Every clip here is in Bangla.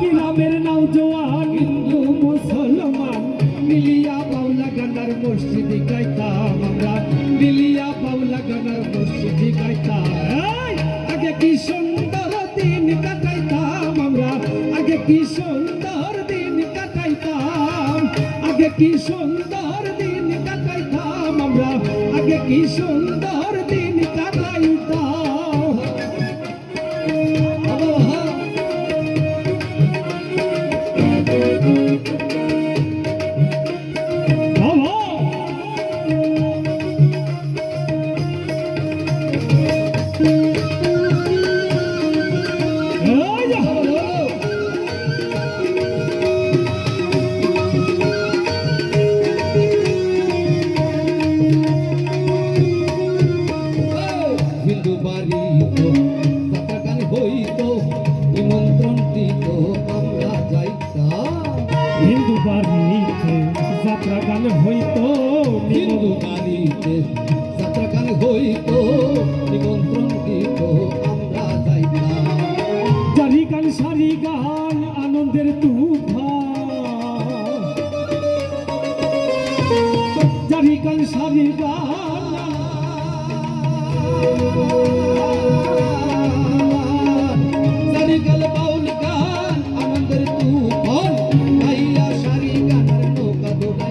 গ্রামের নওজোয়ান হিন্দু, মুসলমান। মিলিয়া বাউলা গানার মসজিদে গাইতাম আমরা। মিলিয়া বাউলা গানার মসজিদে গাইতাম। আগে কি সুন্দর দিন কাটাইতাম আমরা। আগে কি সুন্দর দিন কাটাইতাম। আগে কি সুন্দর দিন কাটাইতাম আমরা। আগে কি সুন্দর দিন কাটাইতাম। বাড়িতে যাত্রাগান হইতো, নিমন্ত্রণ দিত, আমরা যাইতাম। জারি গান, সারি গান, আনন্দের তুফান জারি গান, সারি গান।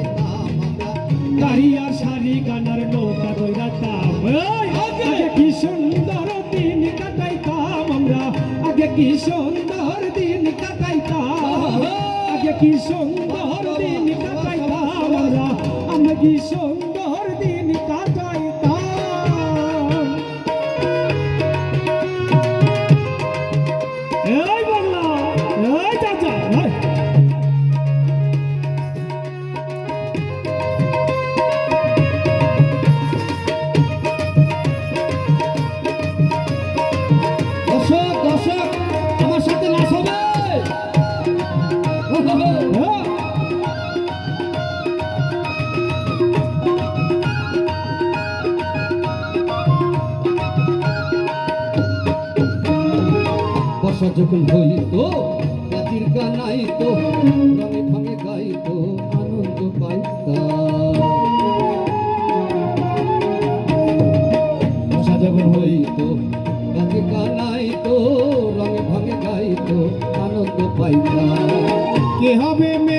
গান আমরা। গাড়িয়া কি সুন্দর দিন কাটাইতাম? আগে কি সুন্দর দিন কাটাইতাম আমরা? আমরা কি সুন্দর যখন হইতো রাতির গানাইতো রঙে ভাঙে গাইতো, আনন্দ পাইতাম। যখন হইতো রাতে গানাইতো রঙে ভাঙে গাইতো, আনন্দ পাইতাম। কে হবে মেম্বার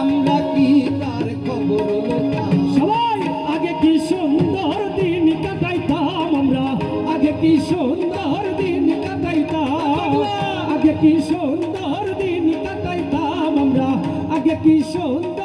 আমরা কি তার খবর সবাই আগে কি সুন্দর দিন কাটাইতাম আমরা? আগে কি সুন্দর দিন কাটাইতাম? আগে কি সুন্দর দিন কাটাইতাম আমরা? আগে কি সুন্দর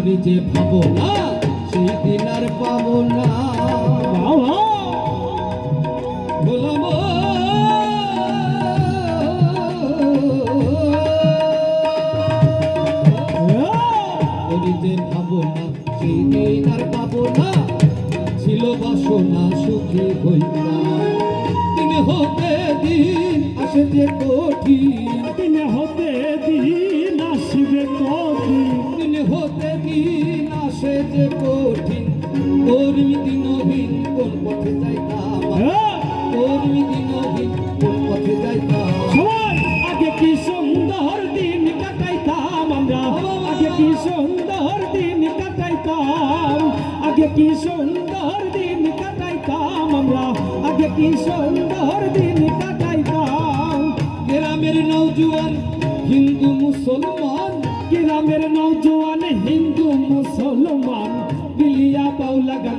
করি যে ভাবো না সেই দিন আর পাবো না। যে ভাবো না সেই আর পাবো না। ছিল বাসনা সুখী হতে দিন আসে যে কঠিন। হতে আসে কঠিন। কর্মী দিনহীন কোন পথে যাইতাম? কর্মী দিনহীন কোন পথে যাইতাম? আগে কি সুন্দর দিন কাটাইতাম আমরা? আগে কি সুন্দর দিন কাটাইতাম? আগে কি সুন্দর দিন কাটাইতাম আমরা? আগে কি সুন্দর দিন কাটাইতাম? গ্রামের নৌজুয়ান হিন্দু মুসলমান গ্রামের নৌজওয়ান হিন্দু মুসলমান বিলিয়া বাউলা গান